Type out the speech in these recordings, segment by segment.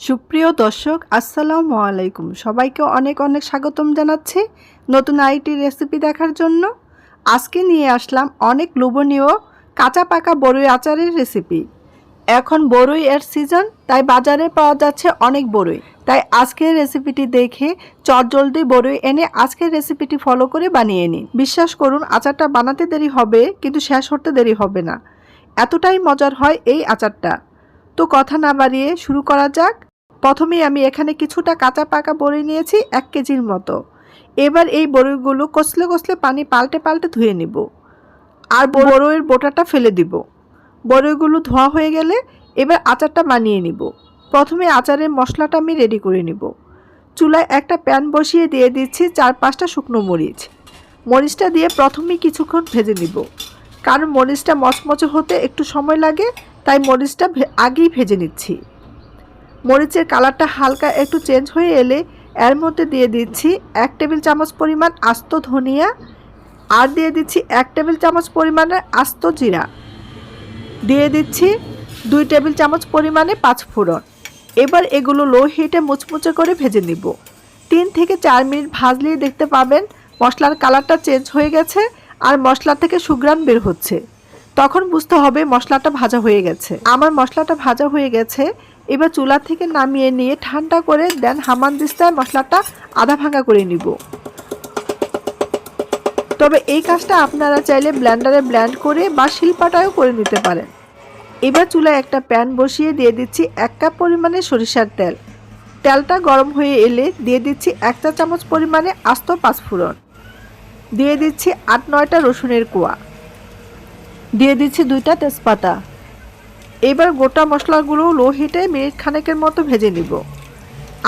সুপ্রিয় দর্শক, আসসালামু আলাইকুম। সবাইকে অনেক অনেক স্বাগতম জানাচ্ছি নতুন আইটি রেসিপি দেখার জন্য। আজকে নিয়ে আসলাম অনেক লোভনীয় কাঁচা পাকা বড়ই আচারের রেসিপি। এখন বড়ই এর সিজন, তাই বাজারে পাওয়া যাচ্ছে অনেক বড়ই তাই আজকের রেসিপিটি দেখে চটজলদি বড়ই এনে আজকের রেসিপিটি ফলো করে বানিয়ে নিন। বিশ্বাস করুন, আচারটা বানাতে দেরি হবে, কিন্তু শেষ হতে দেরি হবে না। এতটাই মজার হয় এই আচারটা। তো কথা না বাড়িয়ে শুরু করা যাক। প্রথমেই আমি এখানে কিছুটা কাঁচা পাকা বড়ি নিয়েছি এক কেজির মতো। এবার এই বড়িগুলো কষলে কষলে পানি পাল্টে পাল্টে ধুয়ে নিব। আর বড়ইয়ের বোটাটা ফেলে দিব। বড়িগুলো ধোয়া হয়ে গেলে এবার আচারটা বানিয়ে নিব। প্রথমে আচারের মশলাটা আমি রেডি করে নিব। চুলায় একটা প্যান বসিয়ে দিয়ে দিচ্ছি চার পাঁচটা শুকনো মরিচ। মরিচটা দিয়ে প্রথমেই কিছুক্ষণ ভেজে নিব। কারণ মরিচটা মচমচে হতে একটু সময় লাগে, তাই মরিচটা আগেই ভেজে নিচ্ছি। মরিচের কালারটা হালকা একটু চেঞ্জ হয়ে এলে এর মধ্যে দিয়ে দিচ্ছি এক টেবিল চামচ পরিমাণ আস্ত ধনিয়া আর দিয়ে দিচ্ছি এক টেবিল চামচ পরিমাণে আস্ত জিরা। দিয়ে দিচ্ছি দুই টেবিল চামচ পরিমাণে পাঁচ ফোড়ন এবার এগুলো লো হিটে মুচমুচে করে ভেজে নিব। তিন থেকে চার মিনিট ভাজলেই দেখতে পাবেন মশলার কালারটা চেঞ্জ হয়ে গেছে। আর মশলা থেকে সুগ্রান বের হচ্ছে। তখন বুঝতে হবে মশলাটা ভাজা হয়ে গেছে। আমার মশলাটা ভাজা হয়ে গেছে, এবার চুলা থেকে নামিয়ে নিয়ে ঠান্ডা করে দেন হামান দিস্তায় মশলাটা আধা ভাঙা করে নিব। তবে এই কাজটা আপনারা চাইলে ব্লেন্ডারে ব্ল্যান্ড করে বা শিলপাটাও করে নিতে পারেন। এবার চুলায় একটা প্যান বসিয়ে দিয়ে দিচ্ছি এক কাপ পরিমাণে সরিষার তেল। তেলটা গরম হয়ে এলে দিয়ে দিচ্ছি এক চা চামচ পরিমাণে আস্ত পাঁচফোড়ন। দিয়ে দিচ্ছি আট নয়টা রসুনের কোয়া। দিয়ে দিচ্ছি দুইটা তেজপাতা। এবার গোটা মশলাগুলো লো হিটে মিনিট খানেকের মতো ভেজে নিব।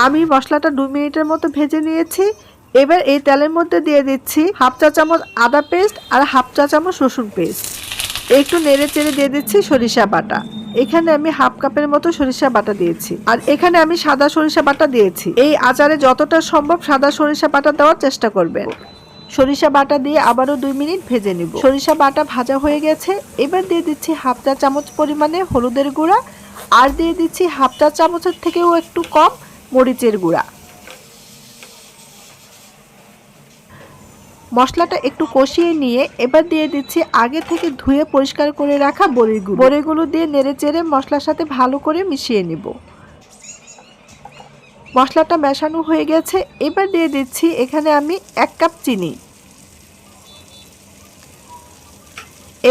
আমি মশলাটা দু মিনিটের মতো ভেজে নিয়েছি। এবার এই তেলের মধ্যে দিয়ে দিচ্ছি হাফ চা চামচ আদা পেস্ট আর হাফ চা চামচ রসুন পেস্ট। একটু নেড়ে চেড়ে দিয়ে দিচ্ছি সরিষা বাটা। এখানে আমি হাফ কাপের মতো সরিষা বাটা দিয়েছি। আর এখানে আমি সাদা সরিষা বাটা দিয়েছি। এই আচারে যতটা সম্ভব সাদা সরিষা বাটা দেওয়ার চেষ্টা করবেন। সরিষা বাটা দিয়ে আবারও দুই মিনিট ভেজে নিব। সরিষা বাটা ভাজা হয়ে গেছে। এবার দিয়ে দিচ্ছি হাফ চা চামচ পরিমাণে হলুদের গুঁড়া। আর দিয়ে দিচ্ছি হাফ চা চামচের থেকেও একটু কম মরিচের গুঁড়া। মশলাটা একটু কষিয়ে নিয়ে এবার দিয়ে দিচ্ছি আগে থেকে ধুয়ে পরিষ্কার করে রাখা বড়িগুলো। বড়িগুলো দিয়ে নেড়ে চেড়ে মশলার সাথে ভালো করে মিশিয়ে নিব। মশলাটা মেশানো হয়ে গেছে। এবার দিয়ে দিচ্ছি এখানে আমি এক কাপ চিনি।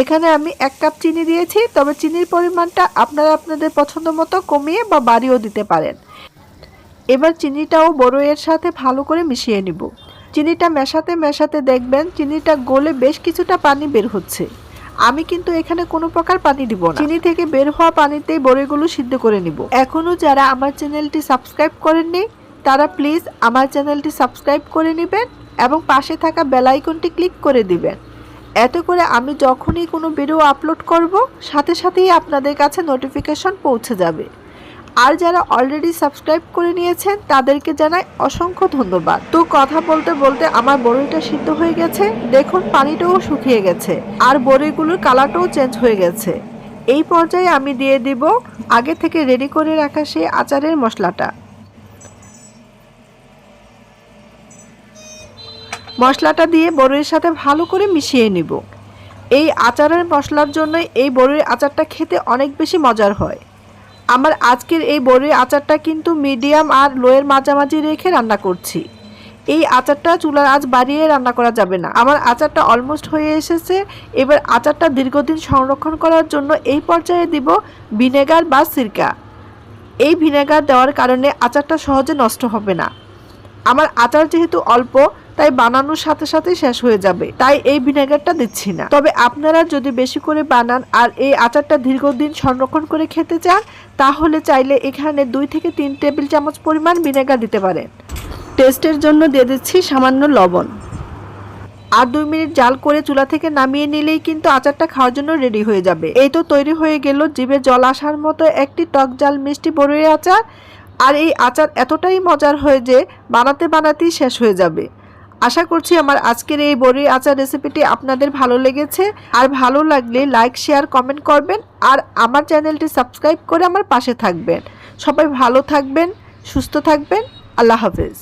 এখানে আমি এক কাপ চিনি দিয়েছি, তবে চিনির পরিমাণটা আপনারা আপনাদের পছন্দ মতো কমিয়ে বা বাড়িয়েও দিতে পারেন। এবার চিনিটাও বড়ইয়ের সাথে ভালো করে মিশিয়ে নিব। চিনিটা মেশাতে মেশাতে দেখবেন, চিনিটা গলে বেশ কিছুটা পানি বের হচ্ছে। আমি কিন্তু এখানে কোনো প্রকার পানি দিব না। চিনি থেকে বের হওয়া পানিতেই বড়িগুলো সিদ্ধ করে নিব। এখনও যারা আমার চ্যানেলটি সাবস্ক্রাইব করেননি, তারা প্লিজ আমার চ্যানেলটি সাবস্ক্রাইব করে নেবেন এবং পাশে থাকা বেল আইকনটি ক্লিক করে দিবেন। এত করে আমি যখনই কোনো ভিডিও আপলোড করব, সাথে সাথেই আপনাদের কাছে নোটিফিকেশন পৌঁছে যাবে। আর যারা অলরেডি সাবস্ক্রাইব করে নিয়েছেন, তাদেরকে জানাই অসংখ্য ধন্যবাদ। তো কথা বলতে বলতে আমার বড়িটা সিদ্ধ হয়ে গেছে। দেখুন, পানিটাও শুকিয়ে গেছে আর বড়িগুলোর কালারটাও চেঞ্জ হয়ে গেছে। এই পর্যায়ে আমি দিয়ে দিব আগে থেকে রেডি করে রাখা সেই আচারের মশলাটা। মশলাটা দিয়ে বড়ির সাথে ভালো করে মিশিয়ে নিব। এই আচারের মশলার জন্য এই বড়ির আচারটা খেতে অনেক বেশি মজার হয়। আমার আজকের এই বড়ির আচারটা কিন্তু মিডিয়াম আর লোয়ের মাঝামাঝি রেখে রান্না করছি। এই আচারটা চুলার আজ বাড়িয়ে রান্না করা যাবে না। আমার আচারটা অলমোস্ট হয়ে এসেছে। এবার আচারটা দীর্ঘদিন সংরক্ষণ করার জন্য এই পর্যায়ে দিব ভিনেগার বা সিরকা। এই ভিনেগার দেওয়ার কারণে আচারটা সহজে নষ্ট হবে না। আমার আচার যেহেতু অল্প তাই বানানোর সাথে সাথে শেষ হয়ে যাবে। তাই এই ভিনেগারটা দিচ্ছি না। তবে আপনারা যদি বেশি করে বানান আর এই আচারটা দীর্ঘদিন সংরক্ষণ করে খেতে চান, তাহলে চাইলে এখানে দুই থেকে তিন টেবিল চামচ পরিমাণ ভিনেগার দিতে পারেন। টেস্টের জন্য দিয়ে দিচ্ছি সামান্য লবণ। আর দুই মিনিট জাল করে চুলা থেকে নামিয়ে নিলেই কিন্তু আচারটা খাওয়ার জন্য রেডি হয়ে যাবে। এই তো তৈরি হয়ে গেল জিভে জল আসার মতো একটি টক জাল মিষ্টি বড়ই আচার। আর এই আচার এতটাই মজার হয় যে বানাতে বানাতেই শেষ হয়ে যাবে। আশা করছি আমার আজকের এই বড়ির আচার রেসিপিটি আপনাদের ভালো লেগেছে। আর ভালো লাগলে লাইক শেয়ার কমেন্ট করবেন। আর আমার চ্যানেলটি সাবস্ক্রাইব করে আমার পাশে থাকবেন। সবাই ভালো থাকবেন, সুস্থ থাকবেন। আল্লাহ হাফেজ।